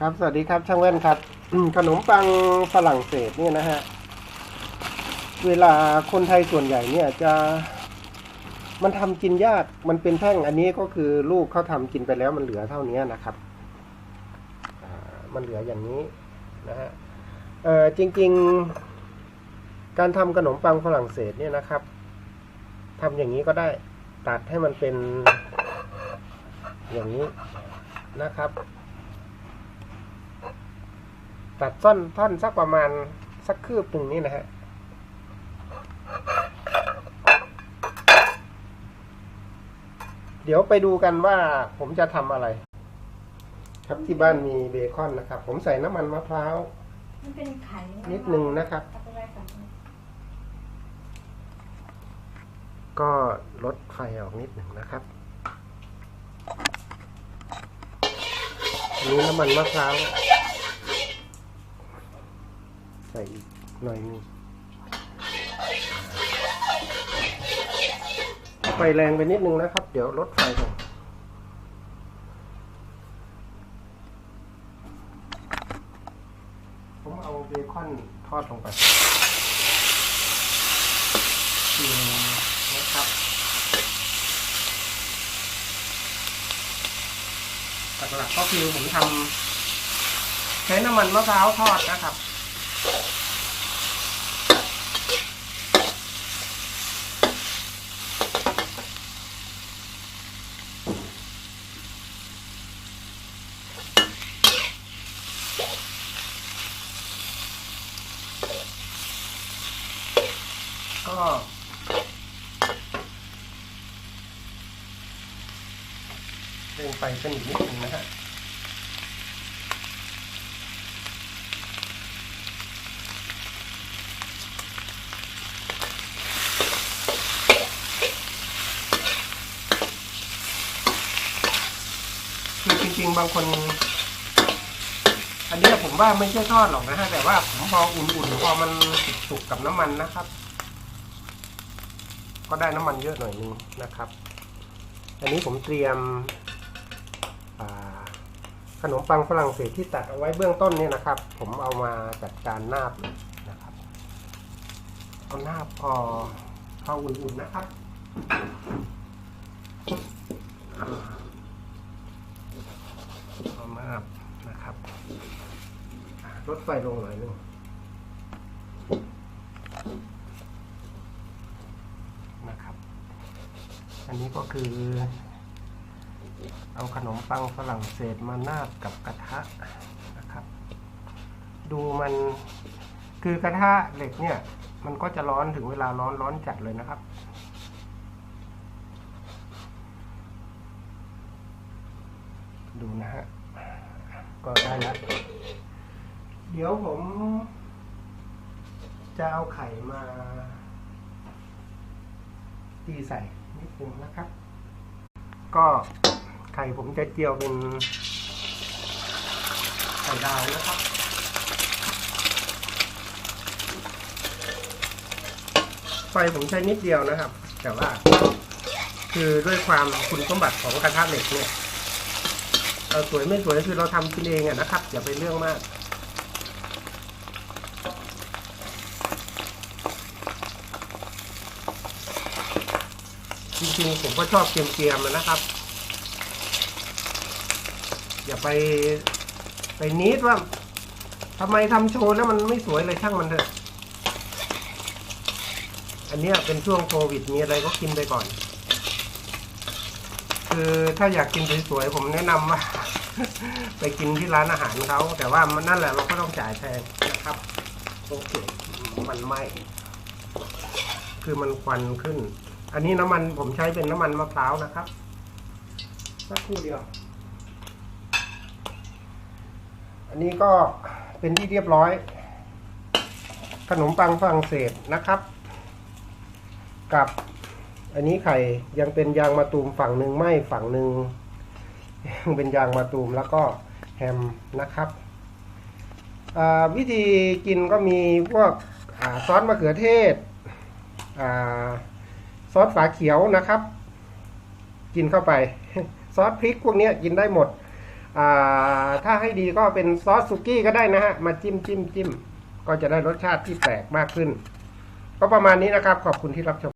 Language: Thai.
ครับ สวัสดีครับ ช่างแว่นครับ ขนมปังฝรั่งเศสเนี่ยนะฮะ เวลาคนไทยส่วนใหญ่เนี่ยจะ มันทำกินยาก มันเป็นแท่งอันนี้ก็คือลูกเขาทำกินไปแล้วมันเหลือเท่านี้นะครับมันเหลืออย่างนี้นะฮะเออจริง ๆ การทำขนมปังฝรั่งเศสเนี่ยนะครับทำอย่างนี้ก็ได้ตัดให้มันเป็นอย่างนี้นะครับ ตัดซ่อนท่อนสักประมาณสักคืบหนึ่งนี่นะฮะเดี๋ยวไปดูกันว่าผมจะทำอะไร ครับที่บ้านมีเบคอนนะครับ ผมใส่น้ำมันมะพร้าวมันเป็นไข่นิดนึงนะครับเอาไปไว้ก่อนก็ลดไฟออกนิดหนึ่งนะครับอันนี้น้ำมันมะพร้าว ใส่อีกหน่อยหนึงไฟแรงไปนิดนึงนะครับ เดี๋ยวลดไฟลงผมเอาเบคอนทอดลงไปชิมนะครับหลักๆก็คือผมทำใช้น้ำมันมะพร้าวทอดนะครับ ก็เร่งไฟขึ้นอีกนิดนึงนะฮะ ริง ๆ บางคน อันนี้ผมว่าไม่ใช่ทอดหรอกนะฮะแต่ว่าผมพออุ่นๆพอมันสุกๆกับน้ำมันนะครับ ก็ได้น้ำมันเยอะหน่อยนึงนะครับ อันนี้ผมเตรียมขนมปังฝรั่งเศสที่ตัดเอาไว้เบื้องต้นเนี่ยนะครับ ผมเอามาจัดการนาบนะครับเอานาบพอพออุ่นๆนะครับานาบนะครับลดไฟลงหน่อยนึงนะครับ อันนี้ก็คือ เอาขนมปังฝรั่งเศสมานาบกับกระทะนะครับ ดูมันคือกระทะเหล็กเนี่ย มันก็จะร้อนถึงเวลาร้อนร้อนจัดเลยนะครับดูนะฮะ ก็ได้แล้วเดี๋ยวผม จะเอาไข่มาตีใส่นิดนึงนะครับ ก็ไข่ผมจะเจียวเป็นไข่ดาวนะครับไฟผมใช้นิดเดียวนะครับ แต่ว่า คือด้วยความคุณสมบัติของกระทะเหล็กเนี่ย สวยไม่สวยคือเราทำกินเองอะนะครับอย่าไปเรื่องมากจริงๆผมก็ชอบเกรียมๆนะครับ อย่าไปไปนิดว่าทำไมทำโชว์แล้วมันไม่สวยเลยช่างมันเถอะ อันนี้เป็นช่วงโควิดมีอะไรก็กินไปก่อน คือถ้าอยากกินสวยๆผมแนะนำว่า ไปกินที่ร้านอาหารเขาแต่ว่ามันนั่นแหละเราก็ต้องจ่ายแพงนะครับโอเคมันไหมคือมันควันขึ้น อันนี้น้ำมันผมใช้เป็นน้ำมันมะพร้าวนะครับสักครู่เดียว อันนี้ก็เป็นที่เรียบร้อย ขนมปังฝรั่งเศสนะครับ กับ อันนี้ไข่ยังเป็นยางมะตูมฝั่งหนึ่งไหมฝั่งหนึ่งยังเป็นยางมะตูมแล้วก็แฮมนะครับวิธีกินก็มีพวกอซอสมะเขือเทศอซอสฝาเขียวนะครับ กินเข้าไป ซอสพริกพวกนี้กินได้หมด ถ้าให้ดีก็เป็นซอสสุกี้ก็ได้นะฮะ มาจิ้มจิ้มจิ้มก็จะได้รสชาติที่แปลกมากขึ้น ก็ประมาณนี้นะครับ ขอบคุณที่รับชม